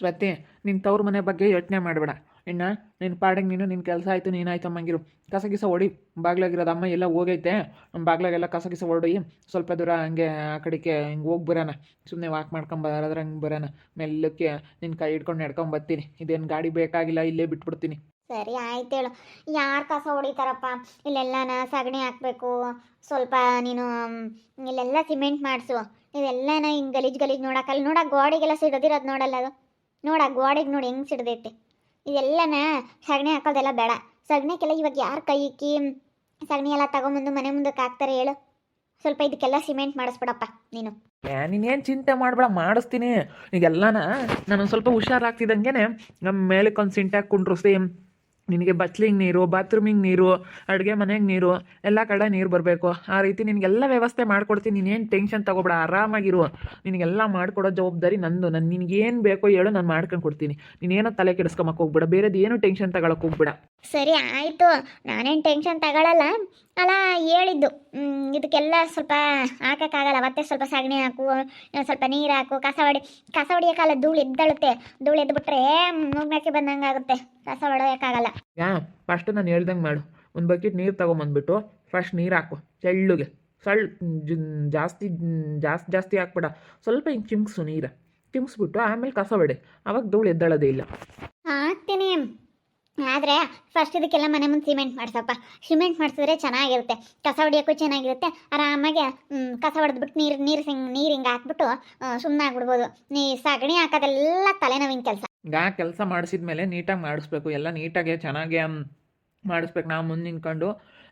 ಸ್ವತಿ ನಿನ್ನ ತವ್ರ ಮನೆ ಬಗ್ಗೆ ಯೋಚನೆ ಮಾಡಬೇಡ. ಇನ್ನು ನಿನ್ನ ಪಾಡಿಗೆ ನೀನು ನಿನ್ನ ಕೆಲಸ ಆಯಿತು, ನೀನಾಯ್ತು ಅಮ್ಮಂಗಿರು. ಕಸ ಗಿಸ ಹೊಡಿ ಬಾಗ್ಲಾಗಿರೋದು ಅಮ್ಮ ಎಲ್ಲ ಹೋಗೈತೆ. ಬಾಗ್ಲಾಗೆಲ್ಲ ಕಸ ಗಿಸ ಹೊಡಿ ಸ್ವಲ್ಪ ದೂರ ಹಂಗೆ ಆ ಕಡೆಗೆ ಹಿಂಗೆ ಹೋಗಿ ಬರೋಣ ಸುಮ್ಮನೆ ವಾಕ್ ಮಾಡ್ಕೊಂಬರಾದ್ರೆ ಹಂಗೆ ಬರೋಣ ಮೆಲ್ಲಕ್ಕೆ ನಿನ್ನ ಕೈ ಹಿಡ್ಕೊಂಡು ನಡ್ಕೊಂಡು ಬರ್ತೀನಿ. ಇದೇನು ಗಾಡಿ ಬೇಕಾಗಿಲ್ಲ, ಇಲ್ಲೇ ಬಿಟ್ಬಿಡ್ತೀನಿ. ಸರಿ ಆಯ್ತು ಹೇಳು. ಯಾರು ಕಸ ಹೊಡಿತಾರಪ್ಪ? ಇಲ್ಲೆಲ್ಲನ ಸಗಣಿ ಹಾಕಬೇಕು. ಸ್ವಲ್ಪ ನೀನು, ಇಲ್ಲೆಲ್ಲ ಸಿಮೆಂಟ್ ಮಾಡಿಸು. ಇವೆಲ್ಲನ ಹಿಂಗೆ ಗಲೀಜ್ ಗಲೀಜ್ ನೋಡೋಕ್ಕಲ್ಲ ನೋಡ ಗೋಡೆಗೆಲ್ಲ ಸಿಡದಿರೋದು ನೋಡಲ್ಲ ಅದು. ನೋಡ ಗೋಡೆಗೆ ನೋಡಿ ಹೆಂಗೆ ಸಿಡ್ದೈತೆ. ಇದೆಲ್ಲನ ಸಗಣಿ ಹಾಕೋದೆಲ್ಲ ಬೇಡ. ಸಗಣಿಗೆಲ್ಲ ಇವಾಗ ಯಾರು ಕೈ ಇಕ್ಕಿ ಸಗಣಿ ಎಲ್ಲ ತಗೊಂಬಂದು ಮನೆ ಮುಂದಕ್ಕೆ ಹಾಕ್ತಾರೆ ಹೇಳು. ಸ್ವಲ್ಪ ಇದಕ್ಕೆಲ್ಲ ಸಿಮೆಂಟ್ ಮಾಡಿಸ್ಬಿಡಪ್ಪ ನೀನು. ನೀನೇನು ಚಿಂತೆ ಮಾಡಬೇಡ, ಮಾಡಿಸ್ತೀನಿ. ಈಗೆಲ್ಲನ ನಾನು ಸ್ವಲ್ಪ ಹುಷಾರಾಗ್ತಿದ್ದಂಗೆ ನಮ್ಮ ಮೇಲಕ್ಕೊಂದು ಸಿಂಟ್ಯಾಕ್ ಕುಂಡ್ರಿಸಿ ನಿನಗೆ ಬಚ್ಲಿಗೆ ನೀರು, ಬಾತ್ರೂಮಿಗೆ ನೀರು, ಅಡುಗೆ ಮನೆಗೆ ನೀರು, ಎಲ್ಲ ಕಡೆ ನೀರು ಬರಬೇಕು. ಆ ರೀತಿ ನಿನಗೆಲ್ಲ ವ್ಯವಸ್ಥೆ ಮಾಡ್ಕೊಡ್ತೀನಿ. ನೀನೇನು ಟೆನ್ಷನ್ ತೊಗೊಬೇಡ, ಆರಾಮಾಗಿರು. ನಿನಗೆಲ್ಲ ಮಾಡ್ಕೊಡೋ ಜವಾಬ್ದಾರಿ ನಂದು. ನಾನು ನಿನಗೇನು ಬೇಕೋ ಹೇಳು, ನಾನು ಮಾಡ್ಕೊಂಡು ಕೊಡ್ತೀನಿ. ನೀನೇನೋ ತಲೆ ಕೆಡಿಸ್ಕೊಂಬಕ್ಕೆ ಹೋಗ್ಬೇಡ. ಬೇರೆದು ಏನು ಟೆನ್ಷನ್ ತಗೊಳಕ್ಕೆ ಹೋಗ್ಬೇಡ. ಸರಿ, ಆಯಿತು. ನಾನೇನು ಟೆನ್ಷನ್ ತಗೊಳ್ಳಲ್ಲ ಅಲ್ಲ ಹೇಳಿದ್ದು. ಇದಕ್ಕೆಲ್ಲ ಸ್ವಲ್ಪ ಹಾಕೋಕ್ಕಾಗಲ್ಲ. ಮತ್ತೆ ಸ್ವಲ್ಪ ಸಗಣಿ ಹಾಕು ಸ್ವಲ್ಪ ನೀರು ಹಾಕು. ಕಸ ಹೊಡಿ, ಕಸ ಹೊಡಿಯೋಕ್ಕಲ್ಲ ಧೂಳು ಎದ್ದಳುತ್ತೆ ಧೂಳು ಎದ್ದುಬಿಟ್ರೆ ಮೂಗ್ನಾಕಿ ಬಂದಂಗೆ ಆಗುತ್ತೆ ಕಸ ಹೊಡೆಯೋಕ್ಕಾಗಲ್ಲ ಯಾ ಫಸ್ಟ್ ನಾನು ಹೇಳ್ದಂಗೆ ಮಾಡು. ಒಂದು ಬಕೆಟ್ ನೀರು ತೊಗೊಂಬಂದ್ಬಿಟ್ಟು ಫಸ್ಟ್ ನೀರು ಹಾಕು ಚೆಳ್ಳುಗೆ. ಸಳ್ ಜಾಸ್ತಿ ಜಾಸ್ತಿ ಜಾಸ್ತಿ ಹಾಕ್ಬೇಡ. ಸ್ವಲ್ಪ ಹಿಂಗೆ ಚಿಮ್ಸು ನೀರು. ಚಿಮ್ಸ್ಬಿಟ್ಟು ಆಮೇಲೆ ಕಸ ಹೊಡೆ. ಅವಾಗ ಧೂಳು ಎದ್ದಳೋದೇ ಇಲ್ಲ. ಹಾಕ್ತೀನಿ. ಆದರೆ ಫಸ್ಟ್ ಇದಕ್ಕೆಲ್ಲ ಮನೆ ಮುಂದೆ ಸಿಮೆಂಟ್ ಮಾಡಿಸಪ್ಪ. ಸಿಮೆಂಟ್ ಮಾಡಿಸಿದ್ರೆ ಚೆನ್ನಾಗಿರುತ್ತೆ. ಕಸ ಹೊಡಿಯೋಕ್ಕೂ ಚೆನ್ನಾಗಿರುತ್ತೆ. ಆರಾಮಾಗಿ ಕಸ ಹೊಡೆದ್ಬಿಟ್ಟು ನೀರು ನೀರು ಸಿಂಗ್ ನೀರು ಹಿಂಗೆ ಹಾಕ್ಬಿಟ್ಟು ಸುಮ್ಮನೆ ಆಗ್ಬಿಡ್ಬೋದು ನೀ ಸಗಣಿ ಹಾಕೋದೆಲ್ಲ ತಲೆನೋವಿನ ಕೆಲಸ. ಆ ಕೆಲಸ ಮಾಡಿಸಿದ್ಮೇಲೆ ನೀಟಾಗಿ ಮಾಡಿಸ್ಬೇಕು. ಎಲ್ಲ ನೀಟಾಗಿ ಚೆನ್ನಾಗಿ ಮಾಡಿಸ್ಬೇಕು. ನಾವು ಮುಂದೆ ನಿಂತ್ಕೊಂಡು,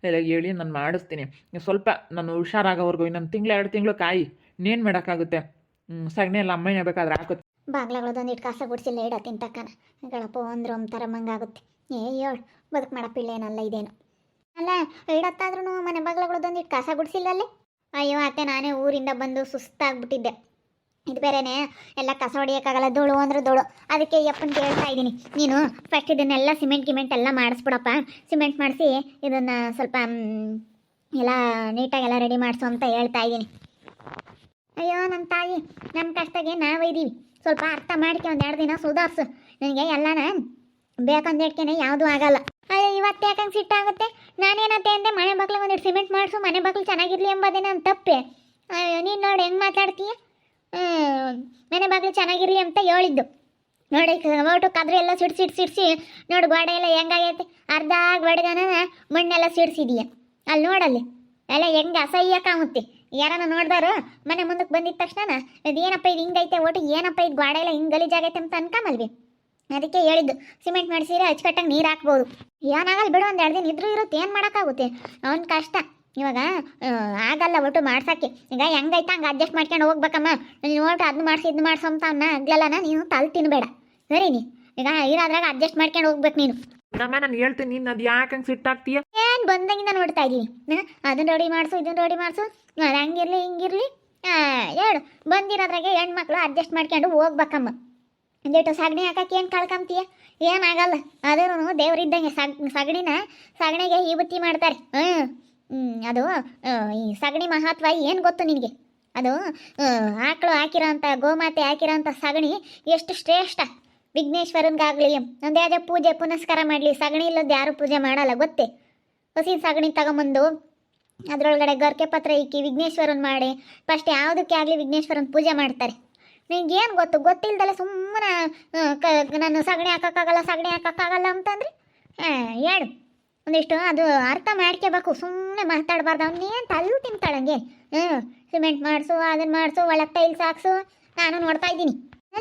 ಎಲ್ಲ ಹೇಳಿ ನಾನು ಮಾಡಿಸ್ತೀನಿ. ಸ್ವಲ್ಪ ನಾನು ಹುಷಾರಾಗೋವರೆಗೂ ಇನ್ನೊಂದು ತಿಂಗಳು, ಎರಡು ತಿಂಗಳು ಕಾಯಿ, ಇನ್ನೇನು ಮಾಡೋಕ್ಕಾಗುತ್ತೆ? ಸಗಣಿ ಎಲ್ಲ ಅಮ್ಮನೇ ಬೇಕಾದ್ರೆ ಹಾಕುತ್ತೆ. ಬಾಗ್ಲಗಳದೊಂದಿಟ್ಟು ಕಸ ಗುಡಿಸಿಲ್ಲ ಇಡ ತಿಂತಕ್ಕನ. ಗಳಪ್ಪ ಅಂದ್ರೆ ಒಂಥರ ಮಂಗಾಗುತ್ತೆ ಏ, ಏಳು, ಬದುಕು ಮಾಡಪ್ಪ ಏನಲ್ಲ ಇದೇನು. ಅಲ್ಲ ಇಡತ್ತಾದ್ರೂ ಮನೆ ಬಾಗ್ಲಗಳದೊಂದಿಟ್ಟು ಕಸ ಗುಡಿಸಿಲ್ಲ ಅಲ್ಲಿ ಅಯ್ಯೋ, ಅತ್ತೆ, ನಾನೇ ಊರಿಂದ ಬಂದು ಸುಸ್ತಾಗ್ಬಿಟ್ಟಿದ್ದೆ. ಇದು ಬೇರೆನೆ, ಎಲ್ಲ ಕಸ ಹೊಡಿಯೋಕ್ಕಾಗಲ್ಲ ಧೂಳು ಅಂದ್ರೆ ಧೂಳು ಅದಕ್ಕೆ ಯಪ್ಪನ್ ಕೇಳ್ತಾ ಇದ್ದೀನಿ. ನೀನು ಫಸ್ಟ್ ಇದನ್ನೆಲ್ಲ ಸಿಮೆಂಟ್ ಗಿಮೆಂಟ್ ಎಲ್ಲ ಮಾಡಿಸ್ಬಿಡಪ್ಪ. ಸಿಮೆಂಟ್ ಮಾಡಿಸಿ ಇದನ್ನು ಸ್ವಲ್ಪ ಎಲ್ಲ ನೀಟಾಗೆಲ್ಲ ರೆಡಿ ಮಾಡಿಸು ಅಂತ ಹೇಳ್ತಾ ಇದ್ದೀನಿ. ಅಯ್ಯೋ ನಮ್ಮ ತಾಯಿ ನಮ್ಮ ಕಷ್ಟಗೆ ನಾವಿದ್ದೀವಿ ಸ್ವಲ್ಪ ಅರ್ಥ ಮಾಡ್ಕೆ ಒಂದು ಎರಡು ದಿನ ಸುಧಾರ್ಸು. ನನಗೆ ಎಲ್ಲನ ಬೇಕಂದೇಟ್ಕೆನೆ ಯಾವುದೂ ಆಗಲ್ಲ. ಅಯ್ಯೋ, ಇವತ್ತು ಯಾಕಂಗೆ ಸಿಟ್ಟಾಗುತ್ತೆ ನಾನೇನತ್ತೆ ಅಂದೆ, ಮನೆ ಬಾಗ್ಲಿಗೆ ಒಂದು ಸಿಮೆಂಟ್ ಮಾಡಿಸು, ಮನೆ ಬಾಗ್ಲು ಚೆನ್ನಾಗಿರಲಿ ಎಂಬುದೇ ನನ್ನ ತಪ್ಪೆ. ಅಯ್ಯೋ, ನೀನು ನೋಡಿ ಹೆಂಗೆ ಮಾತಾಡ್ತೀಯ? ಮನೆ ಬಾಗ್ಲು ಚೆನ್ನಾಗಿರಲಿ ಅಂತ ಹೇಳಿದ್ದು. ನೋಡಿ ಓಟು ಕದ್ರೆ ಎಲ್ಲ ಸಿಡ್ ಸಿಡ್ ಸಿಡ್ಸಿ, ನೋಡು ಗೋಡೆ ಎಲ್ಲ ಹೆಂಗಾಗೈತೆ? ಅರ್ಧ ಗೋಡೆಗನ ಮಣ್ಣೆಲ್ಲ ಸಿಡ್ಸಿದೀಯ. ಅಲ್ಲಿ ನೋಡಲ್ಲಿ, ಎಲ್ಲ ಹೆಂಗೆ ಅಸಹ್ಯ ಕಾಣುತ್ತೆ. ಯಾರನ್ನ ನೋಡ್ದಾರು ಮನೆ ಮುಂದಕ್ಕೆ ಬಂದಿದ ತಕ್ಷಣ ಇದೇನಪ್ಪ ಇದು ಹಿಂಗೈತೆ, ಒಟ್ಟು ಏನಪ್ಪ ಇದು ಗೋಡೆ ಎಲ್ಲ ಹಿಂಗೆ ಗಲೀಜಾಗೈತೆ ಅಂತ ಅನ್ಕಮಲ್ವಿ ಅದಕ್ಕೆ ಹೇಳಿದ್ದು, ಸಿಮೆಂಟ್ ಮಾಡಿಸಿದ್ರೆ ಅಚ್ಚುಕಟ್ಟಾಗಿ ನೀರು ಹಾಕ್ಬೋದು. ಏನಾಗಲ್ಲ ಬಿಡು, ಒಂದು ಎರಡು ದಿನ ಇದ್ರೂ ಇರುತ್ತೆ, ಏನು ಮಾಡೋಕ್ಕಾಗುತ್ತೆ? ಅವ್ನ ಕಷ್ಟ. ಇವಾಗ ಆಗಲ್ಲ ಒಟ್ಟು ಮಾಡ್ಸೋಕ್ಕೆ. ಈಗ ಹೆಂಗೈತೆ ಹಂಗೆ ಅಡ್ಜಸ್ಟ್ ಮಾಡ್ಕೊಂಡು ಹೋಗ್ಬೇಕಮ್ಮ. ನೀನು ನೋಡ್ರಿ ಅದನ್ನ ಮಾಡಿಸಿ ಇದನ್ನ ಮಾಡ್ಸೋ ಅಂತ ಅವನ್ನ ಆಗ್ಲಲ್ಲನ ನೀನು ತಲೆ ತಿನ್ಬೇಡ. ಸರಿ ನೀ ಈಗ ಇರೋದ್ರಾಗ ಅಡ್ಜಸ್ಟ್ ಮಾಡ್ಕೊಂಡು ಹೋಗ್ಬೇಕು ನೀನು. ನಮ್ಮ ನಾನು ಹೇಳ್ತೀನಿ, ನೀನು ಅದು ಯಾಕೆ ಹಂಗೆ ಸಿಟ್ಟಾಗ್ತೀಯ ಏನು ಬಂದಂಗಿಂದ ನೋಡ್ತಾ ಇದ್ದೀನಿ? ಅದನ್ನ ರೆಡಿ ಮಾಡಿಸು ಇದನ್ನ ರೆಡಿ ಮಾಡಿಸು. ಅದು ಹಂಗಿರ್ಲಿ, ಹಿಂಗಿರ್ಲಿ. ಹೇಳು, ಬಂದಿರೋದ್ರಾಗೆ ಹೆಣ್ಮಕ್ಳು ಅಡ್ಜಸ್ಟ್ ಮಾಡ್ಕೊಂಡು ಹೋಗ್ಬೇಕಮ್ಮ. ಒಂದೇಟು ಸಗಣಿ ಹಾಕಕ್ಕೆ ಏನು ಕಳ್ಕೊಂತೀಯ ಏನಾಗಲ್ಲ ಅದೇನು ದೇವರಿದ್ದಂಗೆ ಸಗ್, ಸಗಣಿನ, ಸಗಣಿಗೆ ಈ ಮಾಡ್ತಾರೆ. ಹ್ಞೂ ಅದು ಈ ಸಗಣಿ ಮಹತ್ವ ಏನು ಗೊತ್ತು ನಿನಗೆ? ಅದು ಆಕಳು ಹಾಕಿರೋಂಥ, ಗೋಮಾತೆ ಹಾಕಿರೋಂಥ ಸಗಣಿ ಎಷ್ಟು ಶ್ರೇಷ್ಠ. ವಿಘ್ನೇಶ್ವರನ್ಗಾಗಲಿ. ಒಂದು ಯಾವುದೇ ಪೂಜೆ ಪುನಸ್ಕಾರ ಮಾಡಲಿ. ಸಗಣಿ ಇಲ್ಲದ ಯಾರು ಪೂಜೆ ಮಾಡಲ್ಲ, ಗೊತ್ತೇ? ಹಸಿ ಸಗಣಿ ತಗೊಂಬಂದು ಅದರೊಳಗಡೆ ಗರ್ಕೆ ಪತ್ರ ಇಕ್ಕಿ ವಿಘ್ನೇಶ್ವರನ್ ಮಾಡಿ. ಫಸ್ಟ್ ಯಾವುದಕ್ಕೆ ಆಗಲಿ ವಿಘ್ನೇಶ್ವರನ್ ಪೂಜೆ ಮಾಡ್ತಾರೆ? ನಿಂಗೇನು ಗೊತ್ತು? ಗೊತ್ತಿಲ್ಲದಲ್ಲ ಸುಮ್ಮನೆ ನಾನು ಸಗಣಿ ಹಾಕೋಕ್ಕಾಗಲ್ಲ ಸಗಣಿ ಹಾಕೋಕ್ಕಾಗಲ್ಲ ಅಂತಂದ್ರೆ ಹೇಳು. ಒಂದಿಷ್ಟು, ಅದು ಅರ್ಥ ಮಾಡ್ಕೋಬೇಕು ಸುಮ್ಮನೆ ಮಾತಾಡಬಾರ್ದು. ಏನು ತಲ್ಲು ತಿಂತಾಳಂಗೆ? ಹ್ಞೂ ಸಿಮೆಂಟ್ ಮಾಡಿಸು ಅದನ್ನು ಮಾಡಿಸು, ಒಳಗೆ ಟೈಲ್ಸ್ ಹಾಕ್ಸು. ನಾನು ನೋಡ್ತಾ ಇದ್ದೀನಿ.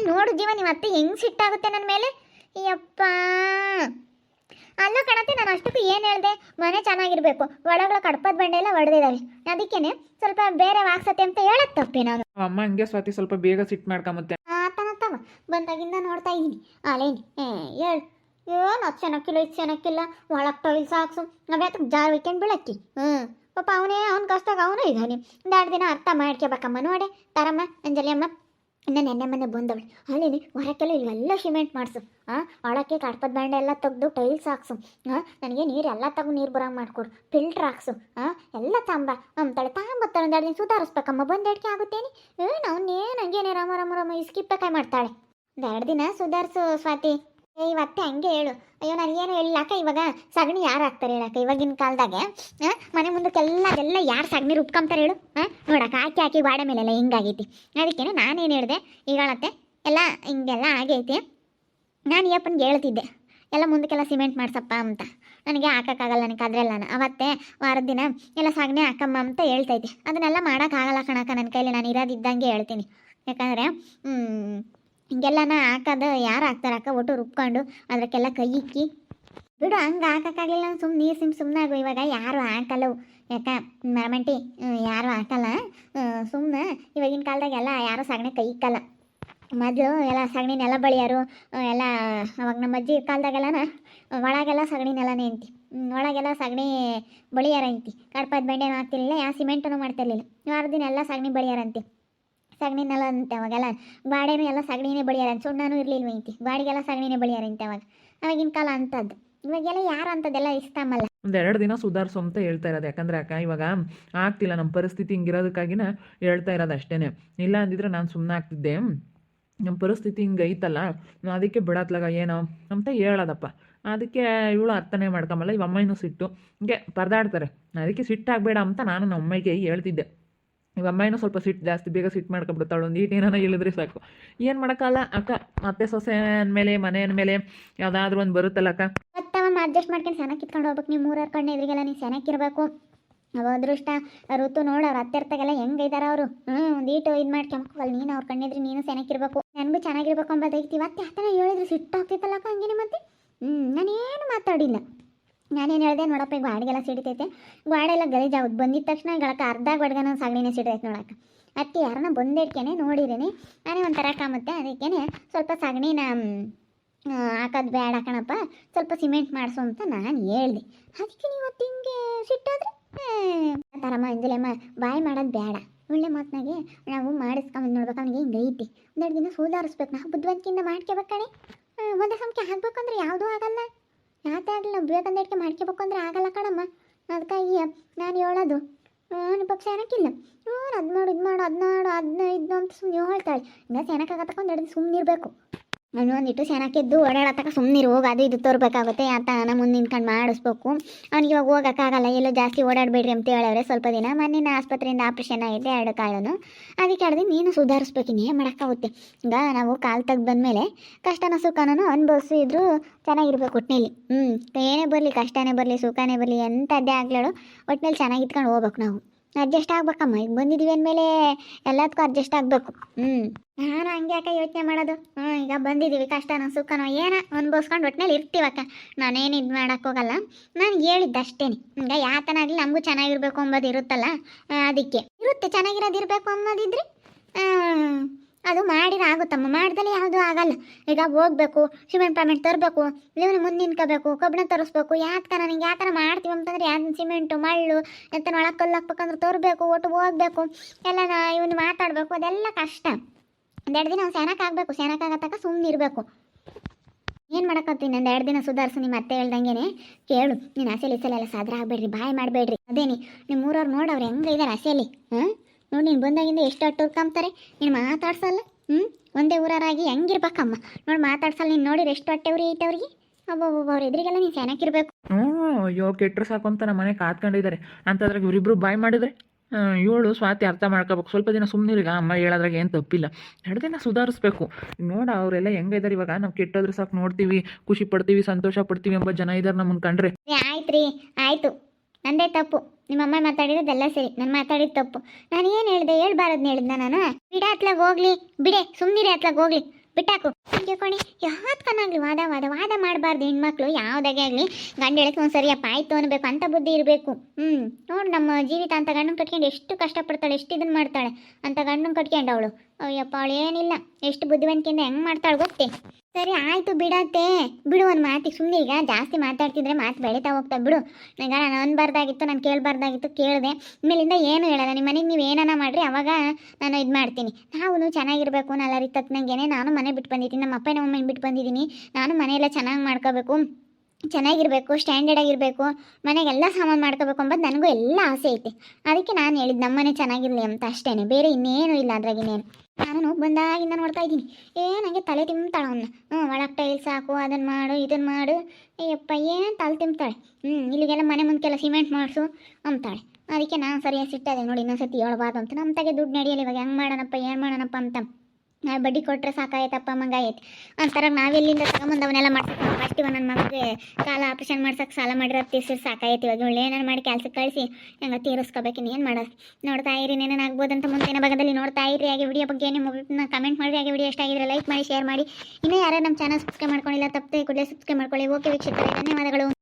ನೋಡು ಜೀವ ನೀವು ಅತ್ತೆ ಹೆಂಗ್ ಸಿಟ್ಟಾಗುತ್ತೆ ನನ್ನ ಮೇಲೆ? ಯಪ್ಪ ಅಲ್ಲ ಕಣತ್ತೆ ನಾನು ಅಷ್ಟಕ್ಕೂ ಏನು ಹೇಳಿದೆ? ಮನೆ ಚೆನ್ನಾಗಿರ್ಬೇಕು. ಒಳಗಳ ಕಡಪದ ಬಂಡೆ ಎಲ್ಲ ಒಡೆದಿದ್ದಾವೆ ಅದಕ್ಕೇನೆ ಸ್ವಲ್ಪ ಬೇರೆ ವಾಕ್ಸತೆ ಅಂತ ಹೇಳಕ್ ತಪ್ಪೆ ನಾನು. ಅಮ್ಮ ಹಂಗೆ ಸ್ವಾತಿ ಸ್ವಲ್ಪ ಬೇಗ ಸಿಟ್ ಮಾಡ್ಕೊಂಬತ್ತೆ. ಆತನತ್ತವ ಬಂದಾಗಿಂದ ನೋಡ್ತಾ ಇದ್ದೀನಿ ಅಲೇನಿ ಹೇಳು ಏನು ಅದು ಚೆನ್ನಾಗಿಲ್ಲ ಇದು ಚೆನ್ನಾಗಿಲ್ಲ ಒಳಗೆ ಟೈಲ್ಸ್ ಹಾಕ್ಸು ಅದಕ್ಕೆ ಜಾರ್ ಇಟ್ಕೊಂಡು ಬೀಳಕ್ಕಿ? ಹ್ಞೂ ಪಾಪ ಅವನೇ ಅವ್ನ ಕಷ್ಟಾಗ ಅವನು ಇದ್ದಾನೆ ಒಂದೆರಡು ದಿನ ಅರ್ಥ ಮಾಡ್ಕೋಬೇಕಮ್ಮ ನೋಡೆ. ತರಮ್ಮ ಅಂಜಲಿ ಅಮ್ಮ. ನೆನ್ನೆ ಮನೆ ಬಂದವಳು. ಅಲ್ಲಿ ಹೊರಕ್ಕೆಲ್ಲ ಇವೆಲ್ಲ ಸಿಮೆಂಟ್ ಮಾಡಿಸು. ಹಾಂ ಒಳಕ್ಕೆ ಕಡ್ಪದ ಬಂಡೆ ಎಲ್ಲ ತೆಗೆದು ಟೈಲ್ಸ್ ಹಾಕ್ಸು. ಹಾಂ ನನಗೆ ನೀರು ಎಲ್ಲ ತಗೋ ನೀರು ಬರಂಗೆ ಮಾಡಿಕೊಡು. ಫಿಲ್ಟ್ರ್ ಹಾಕ್ಸು. ಹಾಂ ಎಲ್ಲ ತಾಂಬ. ಅಂತಾಳೆ ತಾಂಬತ್ತಾರೆ ಒಂದೆರಡು ದಿನ ಸುಧಾರಿಸ್ಬೇಕಮ್ಮ. ಬಂದೆಡ್ಕೆ ಆಗುತ್ತೇನೆ? ಏನು ಅವನ್ನೇನು ಹಂಗೇನೆ ರಾಮ ರಾಮ ರಾಮ ಕೈ ಮಾಡ್ತಾಳೆ? ಎರಡು ದಿನ ಸುಧಾರಿಸು ಸ್ವಾತಿ. ಏ, ಇವತ್ತೆ ಹಂಗೆ ಹೇಳು. ಅಯ್ಯೋ, ನಾನು ಏನು ಹೇಳಿಲ್ಲ ಅಕ್ಕ ಇವಾಗ ಸಗಣಿ ಯಾರು ಹಾಕ್ತಾರೆ ಹೇಳಕ್ಕ? ಇವಾಗಿನ ಕಾಲದಾಗೆ ಮನೆ ಮುಂದಕ್ಕೆಲ್ಲ ಅದೆಲ್ಲ ಯಾರು ಸಗಣಿ ರುಬ್ಕೊಂತಾರೆ ಹೇಳು ಹಾಂ ನೋಡಕ್ಕ, ಹಾಕಿ ಹಾಕಿ ಬಾಡೆ ಮೇಲೆಲ್ಲ ಹಿಂಗಾಗೈತಿ. ಅದಕ್ಕೇನೆ ನಾನೇನು ಹೇಳಿದೆ? ಈಗಳತ್ತೆ ಎಲ್ಲ ಹಿಂಗೆಲ್ಲ ಆಗೈತಿ. ನಾನು ಈ ಹೇಳ್ತಿದ್ದೆ, ಎಲ್ಲ ಮುಂದಕ್ಕೆಲ್ಲ ಸಿಮೆಂಟ್ ಮಾಡ್ಸಪ್ಪ ಅಂತ. ನನಗೆ ಹಾಕೋಕ್ಕಾಗಲ್ಲ, ನನಗೆ ಅದ್ರೆಲ್ಲ ಅವತ್ತೇ ವಾರದ ದಿನ ಎಲ್ಲ ಸಗಣಿ ಹಾಕಮ್ಮ ಅಂತ ಹೇಳ್ತೈತೆ ಅದನ್ನೆಲ್ಲ ಮಾಡೋಕ್ಕಾಗಲ್ಲ ಕಣಕ್ಕ ನನ್ನ ಕೈಲಿ ನಾನು ಇರೋದಿದ್ದಂಗೆ ಹೇಳ್ತೀನಿ. ಯಾಕಂದರೆ ಹಿಂಗೆಲ್ಲನ ಹಾಕೋದು, ಯಾರು ಹಾಕ್ತಾರೆ? ಅಕ್ಕ ಒಟ್ಟು ರುಬ್ಕೊಂಡು ಅದಕ್ಕೆಲ್ಲ ಕೈ ಇಕ್ಕಿ. ಬಿಡು, ಹಂಗೆ ಹಾಕೋಕ್ಕಾಗಲಿಲ್ಲ ಸುಮ್ಮನೆ ನೀರು ಸಿಮ್ ಸುಮ್ಮನೆ ಆಗು, ಇವಾಗ ಯಾರು ಹಾಕಲ್ಲವು. ಯಾಕ, ಮರಮಂಟಿ ಯಾರು ಹಾಕಲ್ಲ ಸುಮ್ಮನೆ ಇವಾಗಿನ ಕಾಲದಾಗೆಲ್ಲ ಯಾರು ಸಗಣಿ ಕೈ ಇಕ್ಕಲ್ಲ. ಮೊದಲು ಎಲ್ಲ ಸಗಣಿ ನೆಲ ಬಳಿಯಾರು ಎಲ್ಲ ಅವಾಗ ನಮ್ಮ ಅಜ್ಜಿ ಕಾಲದಾಗೆಲ್ಲನ ಒಳಗೆಲ್ಲ ಸಗಣಿ ನೆಲನೇ ಒಳಗೆಲ್ಲ ಸಗಣಿ ಬಳಿಯಾರ ಅಂತಿ. ಕಡ್ಪದ ಬೆಂಡೆನೂ ಹಾಕ್ತಿರ್ಲಿಲ್ಲ ಯಾವ ಸಿಮೆಂಟನ್ನು ಮಾಡ್ತಿರ್ಲಿಲ್ಲ. ವಾರದಿನ ಎಲ್ಲ ಸಗಣಿ ಬಳಿಯಾರಂತಿ ಸಗಣಿ ಅಂತ ಅವಾಗೆಲ್ಲ. ಗಾಡೆನೂ ಎಲ್ಲ ಸಗಣಿನೇ ಬಳಿಯಾರ ಸುಣ್ಣನೂ ಇರಲಿಲ್ವ ಐತಿ ಗಾಡಿಗೆಲ್ಲ ಸಗಣಿನೇ ಅಂತ ಅವಾಗ. ಅವಾಗಿನ ಕಾಲ ಅಂತದ್ದು ಇವಾಗೆಲ್ಲ ಯಾರು ಅಂಥದ್ದೆಲ್ಲ ಇಷ್ಟಮಲ್ಲ. ಒಂದು ಎರಡು ದಿನ ಸುಧಾರಿಸು ಅಂತ ಹೇಳ್ತಾ ಇರೋದು. ಯಾಕಂದ್ರೆ ಅಕ್ಕ, ಇವಾಗ ಆಗ್ತಿಲ್ಲ. ನಮ್ಮ ಪರಿಸ್ಥಿತಿ ಹಿಂಗಿರೋದಕ್ಕಾಗಿನ ಹೇಳ್ತಾ ಇರೋದು ಅಷ್ಟೇ ಇಲ್ಲ ಅಂದಿದ್ರೆ ನಾನು ಸುಮ್ಮನೆ ಆಗ್ತಿದ್ದೆ. ನಮ್ಮ ಪರಿಸ್ಥಿತಿ ಹಿಂಗೆ ಐತಲ್ಲ ಅದಕ್ಕೆ ಬಿಡತ್ಲಾಗ ಏನೋ ಅಂತ ಹೇಳೋದಪ್ಪ. ಅದಕ್ಕೆ ಇವಳು ಅರ್ಥನೇ ಮಾಡ್ಕೊಂಬಲ್ಲ. ಇವ ಅಮ್ಮನೂ ಸಿಟ್ಟು. ಹಿಂಗೆ ಪರದಾಡ್ತಾರೆ. ಅದಕ್ಕೆ ಸಿಟ್ಟಾಗಬೇಡ ಅಂತ ನಾನು ನಮ್ಮ ಅಮ್ಮಗೆ ಹೇಳ್ತಿದ್ದೆ. ಇವ ಅಮ್ಮಾಯಿನೂ ಸ್ವಲ್ಪ ಸಿಟ್ಟು ಜಾಸ್ತಿ ಬೇಗ ಸಿಟ್ ಮಾಡ್ಕೊಬಿಡ್ತಾಳು ಒಂದು ಏನಾನ ಇಳಿದ್ರೆ ಸಾಕು. ಏನು ಮಾಡೋಕ್ಕಲ್ಲ ಅಕ್ಕ ಅತ್ತೆ ಸೊಸೆ ಅಂದಮೇಲೆ, ಮನೆ ಅಂದಮೇಲೆ ಯಾವುದಾದ್ರೂ ಒಂದು ಬರುತ್ತಲ್ಲ ಅಕ್ಕ? ಮತ್ತವ ಅಡ್ಜಸ್ಟ್ ಮಾಡ್ಕೊಂಡು ಸೆನಕ್ ಕಿತ್ಕೊಂಡು ಹೋಗ್ಬೇಕು. ನೀವು ಮೂರರ ಕಣ್ಣು ಎದುರಿಗೆಲ್ಲ ನೀವು ಸೆನಕ್ಕಿರ್ಬೇಕು ಅವ ಅದೃಷ್ಟ, ಋತು ನೋಡು, ಅವ್ರು ಅತ್ತೆರ್ತಾಗೆಲ್ಲ ಹೆಂಗೈದಾರ ಅವರು. ಹ್ಞೂ ಒಂದು ಇದು ಮಾಡ್ಕೊಂಬಲ್ಲ ನೀನು ಅವ್ರ ಕಣ್ಣಿದ್ರೆ ನೀನು ಸೆನಕ್ಕಿರ್ಬೇಕು ನನಗೂ ಚೆನ್ನಾಗಿರ್ಬೇಕು ಅಂಬೋದೈತಿ ಇವತ್ತು ಯಾತನ ಹೇಳಿದ್ರೆ ಅಕ್ಕ ಹಂಗೇನೆ ಮತ್ತೆ? ಹ್ಞೂ ನಾನೇನು ಮಾತಾಡಿಲ್ಲ. ನಾನೇನು ಹೇಳಿದೆ ನೋಡಪ್ಪ ಈಗ ಗಾಡಿಗೆಲ್ಲ ಸಿಡಿತೈತೆ. ಗ್ವಾಡೆಲ್ಲ ಗಲೀಜಾಗುತ್ತೆ ಬಂದಿದ ತಕ್ಷಣ ಗಳಕ್ಕೆ ಅರ್ಧ ಗಡ್ಗನ ಸಗಣಿನೇ ಸಿಡಿತೈತೆ ನೋಡಕ್ಕೆ. ಅದಕ್ಕೆ ಯಾರನ್ನ ಬಂದಿಡ್ಕೇನೆ ನೋಡಿದ್ದೀನಿ ನಾನೇ ಒಂಥರ ಕಾಮುತ್ತೆ, ಅದಕ್ಕೇನೆ ಸ್ವಲ್ಪ ಸಗಣಿನ ಹಾಕೋದು ಬೇಡ ಕಣಪ್ಪ. ಸ್ವಲ್ಪ ಸಿಮೆಂಟ್ ಮಾಡಿಸು ಅಂತ ನಾನು ಹೇಳ್ದೆ. ಅದಕ್ಕೆ ನೀವು ಅತ್ತ ಹಿಂಗೆ ಸಿಟ್ಟಾದ್ರೆ? ತರಮ್ಮ ಇಂದಲೇಮ್ಮ ಬಾಯ್ ಮಾಡೋದು ಬೇಡ ಒಳ್ಳೆ ಮಾತನಾಗೆ ನಾವು ಮಾಡಿಸ್ಕೊಂಬಂದು ನೋಡ್ಬೇಕು, ಅವ್ನಿಗೆ ಹಿಂಗೆ ಐತಿ. ಒಂದೆರಡು ದಿನ ಸುಧಾರಿಸ್ಬೇಕು ನಾವು ಬುದ್ಧಿವಂತಿಕೆಯಿಂದ ಮಾಡ್ಕೋಬೇಕು ಕಣೆ. ಒಂದೇ ಸಮಕ್ಕೆ ಆಗ್ಬೇಕಂದ್ರೆ ಯಾವುದೂ ಆಗಲ್ಲ. ಯಾತೆ ಆಗಲಿ ನಾವು ಬೇಕಂದಕ್ಕೆ ಮಾಡ್ಕೋಬೇಕು ಅಂದ್ರೆ ಆಗಲ್ಲ ಕಣಮ್ಮ. ಅದಕ್ಕಾಗಿ ನಾನು ಹೇಳೋದು. ಅವನ ಪಕ್ಷ ಏನಕ್ಕಿಲ್ಲ? ಹ್ಞೂ ಅದು ಮಾಡು ಇದು ಮಾಡು ಅದು ಮಾಡು ಅದನ್ನ ಇದನ್ನ ಅಂತ ಸುಮ್ಮನೆ ಹೇಳ್ತಾಳೆ. ಹಿಂಗೆ ಸೆನಕ್ಕಾಗತ್ತಕ್ಕ ಹಿಡಿದು ಸುಮ್ಮನೆ ಇರಬೇಕು. ನಾನು ಒಂದಿಟ್ಟು ಸೆನಕ್ಕಿದ್ದು ಓಡಾಡತಕ್ಕ ಸುಮ್ಮನಿರು ಹೋಗಿ, ಅದು ಇದು ತೋರ್ಬೇಕಾಗುತ್ತೆ ಅಂತ ನಾನು ಮುಂದೆ ನಿಂತ್ಕೊಂಡು ಮಾಡಿಸ್ಬೇಕು. ಅವ್ನಿಗೆ ಇವಾಗ ಹೋಗೋಕ್ಕಾಗಲ್ಲ, ಎಲ್ಲೋ ಜಾಸ್ತಿ ಓಡಾಡಬೇಡ್ರಿ ಅಂತ ಹೇಳವ್ರೆ ಸ್ವಲ್ಪ ದಿನ. ಮೊನ್ನೆ ಆಸ್ಪತ್ರೆಯಿಂದ ಆಪ್ರೇಷನ್ ಆಗಿದೆ ಎರಡು ಕಾಳನು ಅದಕ್ಕೆ ಎರಡು ನೀನು ಸುಧಾರಿಸ್ಬೇಕು ಏನು ಮಾಡೋಕ್ಕಾಗುತ್ತೆ? ಈಗ ನಾವು ಕಾಲು ತೆಗ್ದು ಬಂದಮೇಲೆ ಕಷ್ಟನ ಸುಖನೂ ಅನುಭವಿಸಿದ್ರು ಚೆನ್ನಾಗಿರ್ಬೇಕು ಒಟ್ಟಿನಲ್ಲಿ ಹ್ಞೂ ಏನೇ ಬರಲಿ, ಕಷ್ಟನೇ ಬರಲಿ, ಸುಖನೇ ಬರಲಿ, ಎಂಥದ್ದೇ ಆಗ್ಲಾಳು ಒಟ್ಟಿನಲ್ಲಿ ಚೆನ್ನಾಗಿ ಇಟ್ಕೊಂಡು ಹೋಗ್ಬೇಕು ನಾವು. ಅಡ್ಜಸ್ಟ್ ಆಗ್ಬೇಕಮ್ಮ. ಈಗ ಬಂದಿದೀವಿ ಅಂದಮೇಲೆ ಎಲ್ಲದಕ್ಕೂ ಅಡ್ಜಸ್ಟ್ ಆಗಬೇಕು. ಹ್ಞೂ ನಾನು ಹಂಗೆ ಯಾಕೆ ಯೋಚನೆ ಮಾಡೋದು? ಹ್ಞೂ ಈಗ ಬಂದಿದ್ದೀವಿ ಕಷ್ಟನೋ ಸುಖನೋ ಏನೋ ಅನ್ಭವಿಸ್ಕೊಂಡು ಒಟ್ಟಿನಲ್ಲಿ ಇರ್ತೀವಕ್ಕ ನಾನೇನು ಇದು ಮಾಡೋಕ್ಕೋಗಲ್ಲ ನಾನು ಹೇಳಿದ್ದೆ ಅಷ್ಟೇ ಈಗ ಯಾತನಾಗಲಿ ನಮಗೂ ಚೆನ್ನಾಗಿರ್ಬೇಕು ಅಂಬೋದು ಇರುತ್ತಲ್ಲ ಅದಕ್ಕೆ. ಇರುತ್ತೆ, ಚೆನ್ನಾಗಿರೋದು ಇರಬೇಕು ಅನ್ನೋದಿದ್ರೆ ಅದು ಮಾಡಿದ್ರೆ ಆಗುತ್ತಮ್ಮ. ಮಾಡ್ದಲೇ ಯಾವುದೂ ಆಗಲ್ಲ. ಈಗ ಹೋಗ್ಬೇಕು ಸಿಮೆಂಟ್ ಪೇಮೆಂಟ್ ತರಬೇಕು ಇವನು ಮುಂದೆ ನಿಂತ್ಕೋಬೇಕು ಕಬ್ಬಣ ತರಿಸ್ಬೇಕು. ಯಾಕೆ ನನಗೆ ಯಾವ ಥರ ಮಾಡ್ತೀವಿ ಅಂತಂದ್ರೆ ಯಾವ್ದು ಸಿಮೆಂಟು ಮಳ್ಳು ಎಂತ ಒಳಗೆ ಕಲ್ಲು ಹಾಕ್ಬೇಕಂದ್ರೆ ತರಬೇಕು, ಒಟ್ಟು ಹೋಗ್ಬೇಕು. ಎಲ್ಲ ಇವನು ಮಾತಾಡಬೇಕು, ಅದೆಲ್ಲ ಕಷ್ಟ. ಒಂದೆರಡು ದಿನ ಸೆನಕ್ ಆಗಬೇಕು. ಸೆನಕ್ ಆಗತ್ತಕ ಸುಮ್ಮನೆ ಇರಬೇಕು. ಏನು ಮಾಡಕತ್ತೀನಿ ಒಂದು ಎರಡು ದಿನ ಸುಧಾರಿಸು ನಿಮ್ಮ ಅತ್ತೆ ಹೇಳ್ದಂಗೆನೆ? ಕೇಳು, ನೀನು ಹಸೆಲಿ ಸಲ ಎಲ್ಲ ಸಾದ್ರ ಆಗಬೇಡ್ರಿ, ಬಾಯ್ ಮಾಡಬೇಡ್ರಿ. ಅದೇನಿ ನಿಮ್ಮ ಊರವ್ರು ನೋಡವ್ರು ಹೆಂಗೆ ಇದ್ದಾರೆ ಹಸೆಲಿ ಹಾಂ ನೋಡಿ ನೀನು ಬಂದಾಗಿಂದ ಎಷ್ಟು ಅಟ್ಟು ಕಾಮ್ತಾರೆ? ನೀನು ಮಾತಾಡ್ಸಲ್ಲ? ಹ್ಞೂ ಒಂದೇ ಊರಾರಾಗಿ ಹೆಂಗಿರ್ಬೇಕಮ್ಮ. ನೋಡಿ ಮಾತಾಡ್ಸಲ್ಲ. ನೀನು ನೋಡಿರಿ ಎಷ್ಟು ಹೊಟ್ಟೆ ಉರಿ ಅವ್ರಿಗೆ? ಒಬ್ಬೊಬ್ಬ ಅವ್ರ ಎದುರಿಗೆಲ್ಲ ನೀನು ಚೆನ್ನಾಗಿರ್ಬೇಕು ಹ್ಞೂ ಅಯ್ಯೋ ಕೆಟ್ಟರು ಸಾಕು ಅಂತ ನಮ್ಮ ಮನೆ ಕಾತ್ಕೊಂಡಿದ್ದಾರೆ ಅಂತದ್ರಾಗ ಇವರಿಬ್ರು ಬಾಯ್ ಮಾಡಿದ್ರೆ ಇವಳು ಸ್ವಾತಿ ಅರ್ಥ ಮಾಡ್ಕೋಬೇಕು. ಸ್ವಲ್ಪ ದಿನ ಸುಮ್ಮನಿರಿಗ ಅಮ್ಮ ಹೇಳೋದ್ರಾಗ ಏನು ತಪ್ಪಿಲ್ಲ. ಎರಡು ದಿನ ಸುಧಾರಿಸ್ಬೇಕು. ನೋಡ ಅವರೆಲ್ಲ ಹೆಂಗಿದ್ದಾರೆ ಇವಾಗ ನಾವು ಕೆಟ್ಟೋದ್ರೆ ಸಾಕು ನೋಡ್ತೀವಿ ಖುಷಿ ಪಡ್ತೀವಿ ಸಂತೋಷ ಪಡ್ತೀವಿ ಎಂಬ ಜನ ಇದ್ದಾರೆ ನಮ್ಮನ್ನು ಕಂಡ್ರೆ. ಆಯ್ತು ರೀ ಆಯಿತು. ನಂದೇ ತಪ್ಪು. ನಿಮ್ಮ ಅಮ್ಮ ಮಾತಾಡಿರೋದೆಲ್ಲ ಸರಿ. ನಾನು ಮಾತಾಡಿದ ತಪ್ಪು. ನಾನು ಏನು ಹೇಳಿದೆ ಹೇಳ್ಬಾರದ್ನ ಹೇಳಿದ್ನ ನಾನು? ಬಿಡ ಅತ್ಲಾಗ ಹೋಗ್ಲಿ. ಬಿಡೆ ಸುಮ್ಮನಿರಿ ಅತ್ಲಾಗ ಹೋಗ್ಲಿ. ಬಿಟ್ಟಾಕು. ಕೇಳ್ಕೊಣಿ ಯಾವ್ದು ಕನಾಗ್ಲಿ ವಾದ ವಾದ. ವಾದ ಮಾಡಬಾರ್ದು ಹೆಣ್ಮಕ್ಳು. ಯಾವುದಾಗೆ ಆಗಲಿ. ಗಂಡ ಹೇಳಕ್ಕೆ ಒಂದು ಸರಿಯಪ್ಪ, ಆಯಿತು ಅನ್ಬೇಕು. ಅಂತ ಬುದ್ಧಿ ಇರಬೇಕು. ಹ್ಞೂ ನೋಡು ನಮ್ಮ ಜೀವಿತ ಅಂತ ಗಂಡನ ಕಟ್ಕೊಂಡು ಎಷ್ಟು ಕಷ್ಟಪಡ್ತಾಳೆ, ಎಷ್ಟು ಇದನ್ನು ಮಾಡ್ತಾಳೆ ಅಂತ ಗಂಡನ ಕಟ್ಕೊಂಡು ಅವಳು. ಅಯ್ಯಪ್ಪ ಅವಳು ಏನಿಲ್ಲ ಎಷ್ಟು ಬುದ್ಧಿವಂತಿಕೆಯಿಂದ ಹೆಂಗೆ ಮಾಡ್ತಾಳೆ ಗೊತ್ತೇ? ಸರಿ, ಆಯಿತು ಬಿಡತ್ತೆ. ಬಿಡು ಒಂದು ಮಾತಿಗೆ. ಸುಮ್ಮನೆ ಈಗ ಜಾಸ್ತಿ ಮಾತಾಡ್ತಿದ್ರೆ ಮಾತು ಬೆಳೀತಾ ಹೋಗ್ತಾ ಬಿಡು. ಈಗ ನಾನು ಅನ್ಬಾರ್ದಾಗಿತ್ತು, ನಾನು ಕೇಳಬಾರ್ದಾಗಿತ್ತು ಕೇಳಿದೆ. ಇನ್ಮೇಲಿಂದ ಏನು ಹೇಳಲ್ಲ. ನಿಮ್ಮ ಮನೆಗೆ ನೀವು ಏನಾನ ಮಾಡಿರಿ, ಅವಾಗ ನಾನು ಇದು ಮಾಡ್ತೀನಿ. ನಾವು ಚೆನ್ನಾಗಿರಬೇಕು ನಲ್ಲರಿ ತಕ್ಕನಂಗೆನೆ ನಾನು ಮನೆ ಬಿಟ್ಟು ಬಂದಿದ್ದೀನಿ. ನಮ್ಮ ಅಪ್ಪನ ಅಮ್ಮನ ಬಿಟ್ಟು ಬಂದಿದ್ದೀನಿ. ನಾನು ಮನೆಯೆಲ್ಲ ಚೆನ್ನಾಗಿ ಮಾಡ್ಕೋಬೇಕು. ಚೆನ್ನಾಗಿರಬೇಕು ಸ್ಟ್ಯಾಂಡರ್ಡ್ ಆಗಿರಬೇಕು ಮನೆಗೆಲ್ಲ ಸಾಮಾನು ಮಾಡ್ಕೋಬೇಕು ಅಂಬದು ನನಗೂ ಎಲ್ಲ ಆಸೆ ಐತೆ. ಅದಕ್ಕೆ ನಾನು ಹೇಳಿದ್ದು ನಮ್ಮನೆ ಚೆನ್ನಾಗಿರಲಿ ಅಂತ ಅಷ್ಟೇ ಬೇರೆ ಇನ್ನೇನು ಇಲ್ಲ ಅದ್ರಾಗ ಇನ್ನೇನು. ನಾನು ಬಂದಾಗಿಂದ ನೋಡ್ತಾ ಇದ್ದೀನಿ. ಏ ನನಗೆ ತಲೆ ತಿಂತಾಳ ಅವನ್ನ ಹ್ಞೂ ಒಳಗೆ ಟೈಲ್ಸ್ ಹಾಕು ಅದನ್ನು ಮಾಡು ಇದನ್ನು ಮಾಡು. ಅಯ್ಯಪ್ಪ ಏನು ತಲೆ ತಿಂತಾಳೆ ಹ್ಞೂ ಇಲ್ಲಿಗೆಲ್ಲ ಮನೆ ಮುಂದಕ್ಕೆಲ್ಲ ಸಿಮೆಂಟ್ ಮಾಡಿಸು ಅಂತಾಳೆ. ಅದಕ್ಕೆ ನಾನು ಸರಿಯಾಗಿ ಸಿಟ್ಟದೆ ನೋಡಿ ಇನ್ನೊಂದ್ಸತಿ ಹೇಳ್ಬಾರ್ದು ಅಂತ. ನಮ್ಮ ತಗೆ ದುಡ್ಡು ನಡೆಯಲ್ಲ ಇವಾಗ, ಹೆಂಗೆ ಮಾಡೋಣಪ್ಪ, ಏನು ಮಾಡೋಣಪ್ಪ ಅಂತ. ಬಡ್ಡಿ ಕೊಟ್ಟರೆ ಸಾಕಾಯ್ತಪ್ಪ ಮಂಗ ಆಯ್ತು ಒಂಥರ ನಾವೆಲ್ಲಿಂದ ತಗೊಂಬಂದು ಅವನ್ನೆಲ್ಲ ಮಾಡ್ಸಕ್ಕೆ ಫಸ್ಟ್ ನನ್ನ ಮಗಳಿಗೆ ಕಾಲ ಆಪ್ರೇಷನ್ ಮಾಡ್ಸಕ್ಕೆ ಸಾಲ ಮಾಡಿರೋ ತೀರ್ಸಿ ಸಾಕಾಯ್ತು. ಇವಾಗ ಒಳ್ಳೆ ಏನಾರು ಮಾಡಿ ಕೆಲ್ಸಕ್ಕೆ ಕಳಿಸಿ, ಹಂಗೆ ತೀರಿಸ್ಕೋಬೇಕು ಏನು ಮಾಡೋದು ನೋಡ್ತಾ ಇರಿ ಏನೇನು ಆಗ್ಬೋದಂತ ಮುಂದಿನ ಭಾಗದಲ್ಲಿ ನೋಡ್ತಾ ಇರಿ. ಹಾಗೆ ವಿಡಿಯೋ ಬಗ್ಗೆ ನಿಮ್ಮ ಕಮೆಂಟ್ ಮಾಡಿ ಹಾಗೆ ವಿಡಿಯೋ ಇಷ್ಟ ಆಗಿದ್ರೆ ಲೈಕ್ ಮಾಡಿ ಶೇರ್ ಮಾಡಿ. ಇನ್ನೂ ಯಾರು ನಮ್ಮ ಚಾನಲ್ ಸಬ್ಸ್ಕ್ರೈಬ್ ಮಾಡ್ಕೊಂಡಿಲ್ಲ, ತಪ್ಪದೆ ಕೂಡಲೇ ಸಬ್ಸ್ಕ್ರೈಬ್ ಮಾಡ್ಕೊಳ್ಳಿ. ಓಕೆ ವೀಕ್ಷಕರೇ, ಧನ್ಯವಾದಗಳು.